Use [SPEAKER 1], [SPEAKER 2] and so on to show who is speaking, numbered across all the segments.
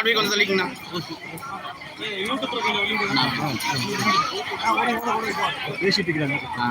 [SPEAKER 1] அப்படியே கொஞ்சம் தள்ளிக்கண்ணா
[SPEAKER 2] பேசிட்டு இருக்கிறாங்க
[SPEAKER 1] ஆ.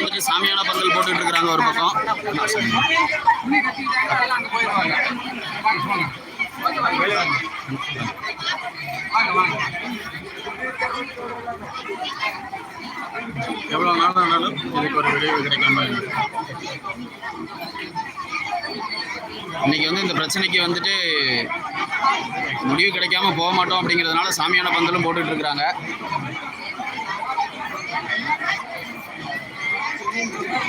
[SPEAKER 1] இப்பொழுது சாமியான பந்தல் போட்டுட்டு இருக்கிறாங்க ஒரு பக்கம். எவ்வளோ நாள் ஆனாலும் இதுக்கு ஒரு விளைவு கிடைக்காம இன்னைக்கு வந்து இந்த பிரச்சனைக்கு வந்துட்டு முடிவு கிடைக்காம போக மாட்டோம் அப்படிங்கிறதுனால சாமியான பந்தலும் போட்டுட்டு இருக்கிறாங்க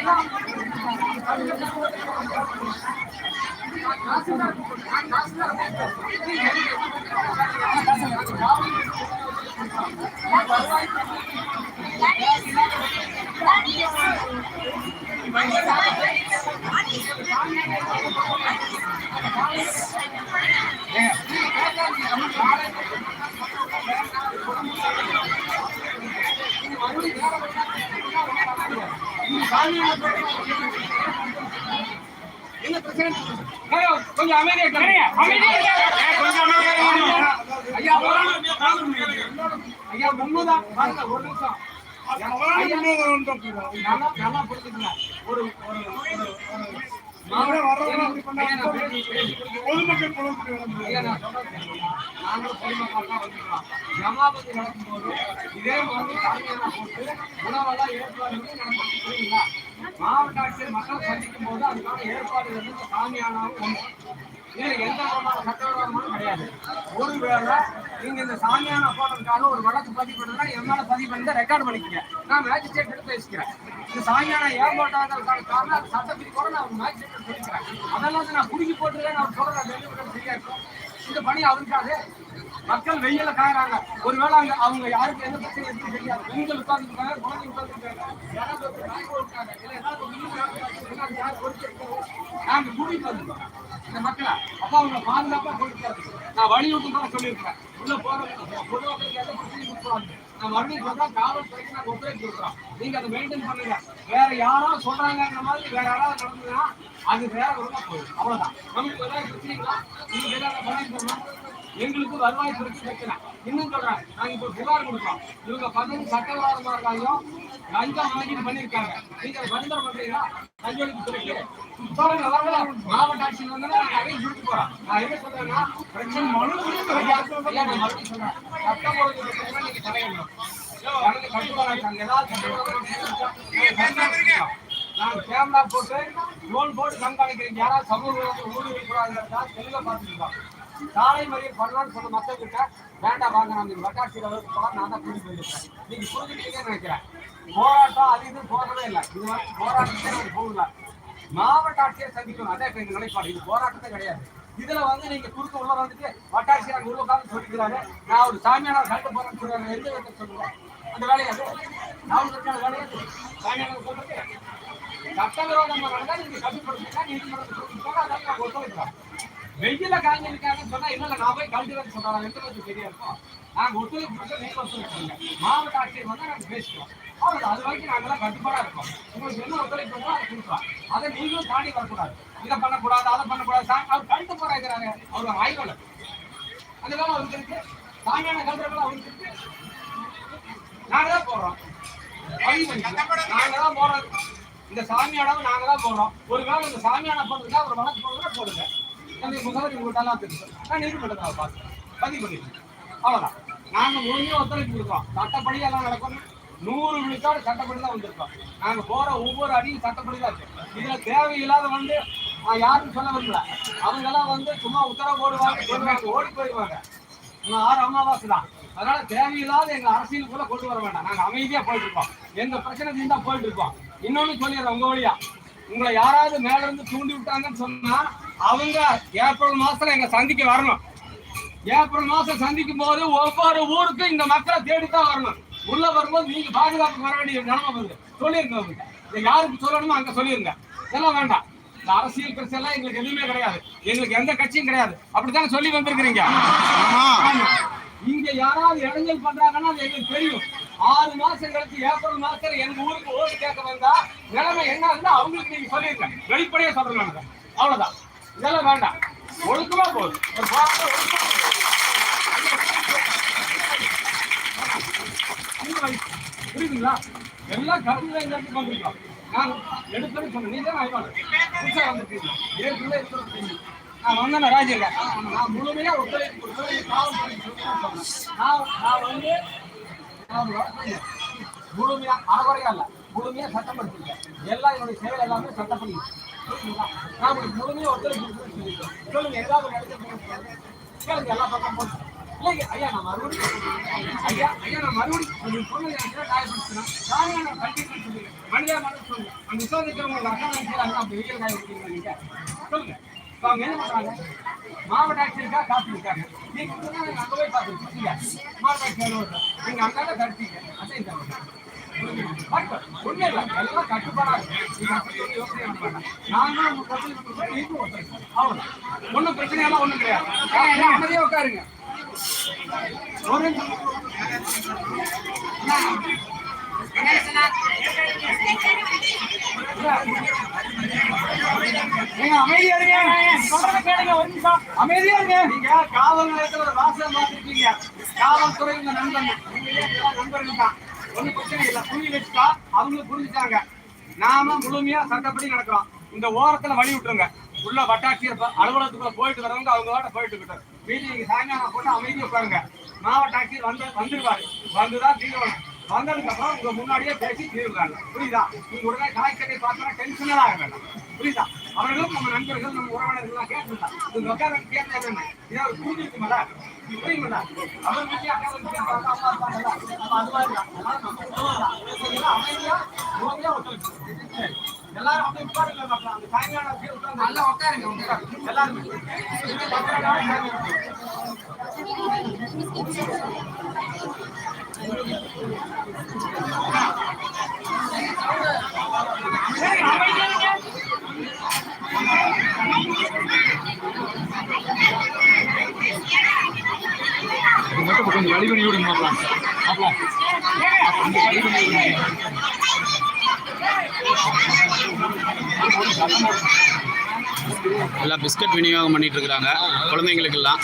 [SPEAKER 3] ஐயா, கொஞ்சம் அமைதியா இருங்க. அமைதியா இருங்க. ஏய், கொஞ்சம் அமைதியா. ஐயா, ஐயா, முன்னூதான். ஒரு நிமிஷம். நல்லா நல்லா புரிஞ்சுக்கங்க. ஒரு ஒரு பொதுமக்கள். ஜமாபதி நடக்கும்போது இதே மாதிரி சாமியானா போட்டு உணவெல்லாம் ஏற்பாடு நடக்கும். புரியுங்களா? மாவட்ட ஆட்சியர் மக்களை சந்திக்கும் போது அதுக்கான இந்த சாமியானாவும் ஒன்று இதுல எந்த விதமான சட்டவிரோதமும் கிடையாது. ஒருவேளை நீங்க இந்த சாமியான போட்டதுக்காக ஒரு வழக்கு பதிவு பண்ணுறதுனா என் பதிவு பண்ணி ரெக்கார்ட் பண்ணிக்கங்க. நான் மேஜிஸ்ட்ரேட் எடுத்து பேசிக்கிறேன். இந்த சாமியான ஏன் போட்டாங்கிறதுக்கான காரணம் அது சட்டப்படி கூட நான் மேஜிஸ்ட்ரேட் சொல்லிக்கிறேன். அதெல்லாம் வந்து நான் குடிக்கி போட்டுருக்கேன் நான் சொல்கிற டெலிவரி சரியா இருக்கும். இந்த பணி அவருக்காது. மக்கள் வெயில காயறாங்க ஒருவேளை அங்க அவங்க யாருக்கு எந்த பிரச்சனை இருக்கு தெரியாது. பெண்கள் உட்கார்ந்துருக்காங்க குழந்தை உட்கார்ந்துருக்காங்க யாராவது ஒருத்தர் நாய் போட்டுருக்காங்க இல்ல ஏதாவது நாங்க கூட்டிட்டு வந்துருக்கோம் இந்த மக்களை அப்பா அவங்க பாதுகாப்பா கொடுக்காது நான் வலியுறுத்தி தான் சொல்லியிருக்கிறேன். உள்ள போறவங்க பொதுவாக எந்த பிரச்சனையும் கொடுக்குறாங்க நான் மறுபடியும் சொல்றேன் காவல்துறைக்கு நான் ஒத்துழைப்பு கொடுக்குறோம் நீங்க அதை மெயின்டைன் பண்ணுங்க. வேற யாரோ சொல்றாங்கன்ற மாதிரி வேற யாராவது நடந்ததுன்னா அது வேற ஒழுங்கா போயிடும் அவ்வளவுதான். நமக்கு ஏதாவது பிரச்சனைங்களா? நீங்க ஏதாவது பண்ணிருக்கோமா எங்களுக்கு வருவாய் குறித்து பிரச்சனை இன்னும் சொல்றேன் நாங்க இப்ப புகார் கொடுக்கோம் இவங்க பதவி சட்டவிரோதமா இருக்காங்க லஞ்சம் வாங்கிட்டு பண்ணிருக்காங்க நீங்க அதை பரிந்துரை பண்றீங்களா லஞ்சம் துறைக்கு சொல்லுங்க வரல மாவட்ட ஆட்சியில் வந்து நான் நிறைய கொடுக்க போறேன். நான் என்ன சொல்றேன்னா பிரச்சனை மனு மறுபடியும் சொல்றேன். சட்டம் ஒழுங்கு நீங்க தலையிடணும் கட்டுப்பாடு ஏதாவது நான் கேமரா போட்டு ட்ரோன் போட்டு கண்காணிக்கிறீங்க. யாராவது சமூக விரோத ஊடுருவ கூடாதுன்றதா தெளிவா பார்த்துருக்கோம் காலை மறியல் பண்ணலாம்னு சொன்ன மக்கள் கிட்ட வேண்டாம் வாங்க நான் இந்த வட்டாட்சியர் அளவுக்கு போகலாம் நான் தான் கூட்டி போயிருக்கேன். நீங்க புரிஞ்சுக்கிட்டீங்கன்னு நினைக்கிறேன். போராட்டம் அது இது போகவே இல்லை. இது வரைக்கும் போராட்டத்தை நம்ம போகல மாவட்ட ஆட்சியர் சந்திக்கணும். அதே இப்ப எங்க நிலைப்பாடு. இது போராட்டத்தை கிடையாது. இதுல வந்து நீங்க குறுக்க உள்ள வந்துட்டு வட்டாட்சியர் அங்க உள்ள சொல்லிக்கிறாரு. நான் ஒரு சாமியான கண்டு போறேன்னு சொல்றாங்க எந்த விதத்தை சொல்லுவேன் அந்த வேலையை நான் இருக்கான வேலையை சாமியான சொல்றேன் சட்டவிரோதமாக நடந்தால் நீங்க கட்டுப்படுத்தினா நீதிமன்றத்தை சொல்லிட்டு அதான் நான் ஒத்துழைக்கிறேன் வெயில காஞ்சிருக்காங்கன்னு சொன்னா இல்ல நான் போய் கல்விக்கு சொல்றாங்க எந்த பத்தி சரியா இருக்கும் நாங்க ஒத்துழைப்பு கொடுத்து நீங்க ஒத்துழைப்புங்க மாவட்ட ஆட்சியர் வந்து நாங்க பேசிக்கிறோம் அவ்வளவு அது வரைக்கும் நாங்கெல்லாம் கட்டுப்பாடா இருக்கோம். உங்களுக்கு என்ன ஒத்துழைப்பு வேணுமோ அதை கொடுக்கலாம். அதை நீங்களும் தாண்டி வரக்கூடாது. இதை பண்ணக்கூடாது அதை பண்ணக்கூடாது. சா- அவர் கழுத்து போறாங்க அவர் ஆய்வுல அதெல்லாம் அவருக்கு இருக்கு. சாமியான கல்விகள் அவருக்கு இருக்கு. நாங்க தான் போடுறோம் நாங்க தான் போறோம் இந்த சாமியானாவை நாங்க தான் போறோம் ஒருவேளை இந்த சாமியான போடுறதுக்கா ஒரு வழக்கு போடுறதா போடுங்க. அந்த முகவரி உங்களுக்கு எல்லாம் தெரியும். நான் நீதிமன்றத்தில் பார்த்து பதிவு பண்ணிருக்கோம் அவ்வளோதான் நாங்கள் முழுமையா ஒத்துழைப்பு கொடுக்கோம் சட்டப்படி எல்லாம் நடக்கும். நூறு விழுக்காடு சட்டப்படி தான் வந்திருக்கோம். நாங்கள் போகிற ஒவ்வொரு அடியும் சட்டப்படி தான் இருக்கு. இதில் தேவையில்லாத வந்து நான் யாருக்கும் சொல்ல விரும்பல. அவங்க எல்லாம் வந்து சும்மா உத்தரவு போடுவாங்க ஓடி போயிடுவாங்க. இன்னும் ஆறு அமாவாசை தான். அதனால தேவையில்லாத எங்க அரசியலுக்குள்ள கொண்டு வர வேண்டாம். நாங்க அமைதியா போயிட்டு இருக்கோம் எங்க பிரச்சனை தீர்ந்தா போயிட்டு இருக்கோம் இன்னொன்னு சொல்லிடுறேன் உங்க வழியா. உங்களை யாராவது மேல இருந்து தூண்டி விட்டாங்கன்னு சொன்னா அவங்க ஏப்ரல் மாசத்துல எங்க சந்திக்க வரணும். ஏப்ரல் மாசம் சந்திக்கும் போது ஒவ்வொரு ஊருக்கும் இந்த மக்களை தேடித்தான் வரணும். உள்ள வரும்போது நீங்க பாதுகாப்பு வர வேண்டிய நிலைமை வருது. சொல்லிருங்க அவங்க இதை யாருக்கு சொல்லணுமோ அங்க சொல்லிருங்க இதெல்லாம் வேண்டாம். இந்த அரசியல் பிரச்சனை எங்களுக்கு எதுவுமே கிடையாது. எங்களுக்கு எந்த கட்சியும் கிடையாது. அப்படித்தானே சொல்லி வந்திருக்கிறீங்க. இங்க யாராவது இடைஞ்சல் பண்றாங்கன்னா அது எங்களுக்கு தெரியும். ஆறு மாசம் கழிச்சு ஏப்ரல் மாசத்துல எங்க ஊருக்கு ஓட்டு கேட்க வந்தா நிலைமை என்ன இருந்தா அவங்களுக்கு நீங்க சொல்லிருங்க வெளிப்படையா சொல்றேன் அவ்வளவுதான். இதெல்லாம் வேண்டாம் ஒழுக்கமா போகுது ஒரு பாரத்தை ஒழுக்கமா புரியுதுங்களா எல்லாம் கருத்துல இந்த வந்துருக்கலாம் நான் எடுத்தது சொன்னேன் நீங்க தான் ஆய்வாளர் புதுசா வந்திருக்கீங்க ஏற்கனவே இருக்கிறது நான் வந்தேன் ராஜேங்க நான் முழுமையா ஒத்துழைப்பு நான் நான் வந்து முழுமையா அறகுறையா இல்ல முழுமையா சட்டப்படுத்திருக்கேன் எல்லாம் என்னுடைய செயல் எல்லாமே சட்டப்படி புரியுதுங்களா? நான் ஒத்துழைப்பு சொல்லுங்க ஏதாவது ஒரு இடத்துல கேளுங்க எல்லா பக்கம் போட்டு இல்லைங்க ஐயா நான் மறுபடியும் ஐயா ஐயா நான் மறுபடியும் நீங்க சொன்னது எனக்கு என்ன நான் சொல்லுங்க மனிதா மனசு சொல்லுங்க. அந்த அக்கா நினைக்கிறாங்க அப்படி நீங்க சொல்லுங்க. அவங்க என்ன மாவட்ட இருக்காங்க. போய் மாவட்ட ஆட்சியர் கட்டிங்க ஒன்றும் இல்ல எல்லாம் கட்டுப்பாடா யோசனை பண்ண பிரச்சனை நீங்களும் பிரச்சனையெல்லாம் ஒன்றும் கிடையாது அமைதியாக உட்காருங்க ஒரு நீங்க அமைதியா இருங்க சொல்றத கேளுங்க ஒரு நிமிஷம் அமைதியா இருங்க நீங்க காவல் நிலையத்துல ஒரு வாசகம் காவல்துறை இந்த நண்பன் நண்பர்கள் தான். ஒன்றும் பிரச்சனை இல்லை. புள்ளி வச்சுட்டா அவங்க புரிஞ்சுட்டாங்க நாம முழுமையா சட்டப்படி நடக்கிறோம். இந்த ஓரத்துல வழி விட்டுருங்க. உள்ள வட்டாட்சியர் அலுவலகத்துக்குள்ள போயிட்டு வரவங்க அவங்க வாட்ட போயிட்டு இருக்கட்டும் வீட்டுல நீங்க சாயங்காலம் போட்டு அமைதியை உட்காருங்க. மாவட்ட ஆட்சியர் வந்து வந்துருவாரு. வந்துதான் தீர்வு வந்ததுக்கு அப்புறம் உங்க முன்னாடியே பேசி தீர்வுறாங்க புரியுதா? நீங்க உடனே காய்கறி பார்த்தா டென்ஷனே ஆக வேண்டாம். புரியுதா? அவர்களும் நம்ம நண்பர்கள் நம்ம உறவினர்கள் எல்லாம் கேட்டுருந்தா இந்த உட்கார கேட்டேன் இதை ஒரு புரிஞ்சிருக்குமல புரியுங்களா அவர் வீட்டுல அது மாதிரி அமைதியா எல்லாரும் உட்காருங்க அந்த சாயங்காலம் நல்லா உட்காருங்க உட்காருங்க. எல்லாருமே.
[SPEAKER 1] எல்லாம் பிஸ்கட் விநியோகம் பண்ணிட்டு இருக்கிறாங்க குழந்தைங்களுக்கெல்லாம்.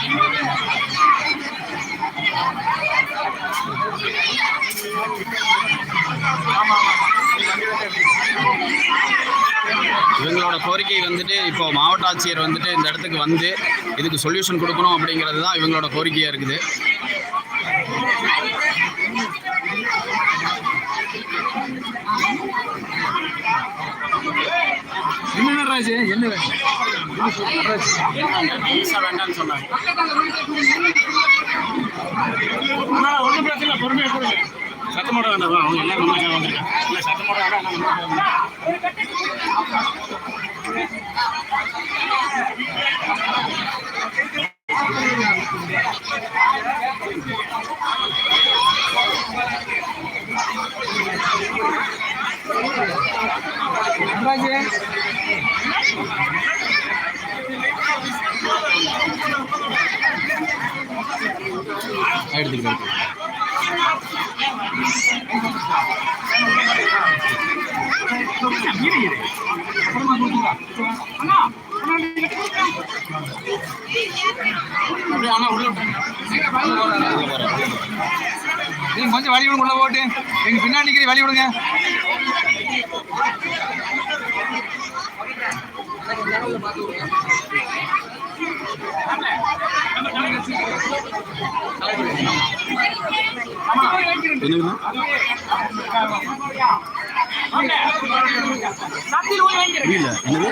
[SPEAKER 1] இவங்களோட கோரிக்கை வந்துட்டு இப்போ மாவட்ட ஆட்சியர் வந்துட்டு இந்த இடத்துக்கு வந்து இதுக்கு சொல்யூஷன் கொடுக்கணும் அப்படிங்கிறது தான் இவங்களோட கோரிக்கையாக இருக்குது.
[SPEAKER 2] என்ன நடராஜ் என்ன?
[SPEAKER 1] வேண்டாம்னு சொன்னாங்க
[SPEAKER 2] ஒன்றும் பிரச்சனை பொறுமையாக கொடுங்க. சத்தம் போட வேண்டாம் அவங்க ஒன்றாக வந்திருக்காங்க. இல்லை சத்தம் போட வேண்டாம் எல்லாம் அண்ணா நீங்க கொஞ்சம் வழி விடுங்க உள்ள போட்டு. எங்க பின்னாடி நிக்கிறீங்க, வழி
[SPEAKER 3] விடுங்க.
[SPEAKER 4] என்னங்கண்ணா புரியல என்னது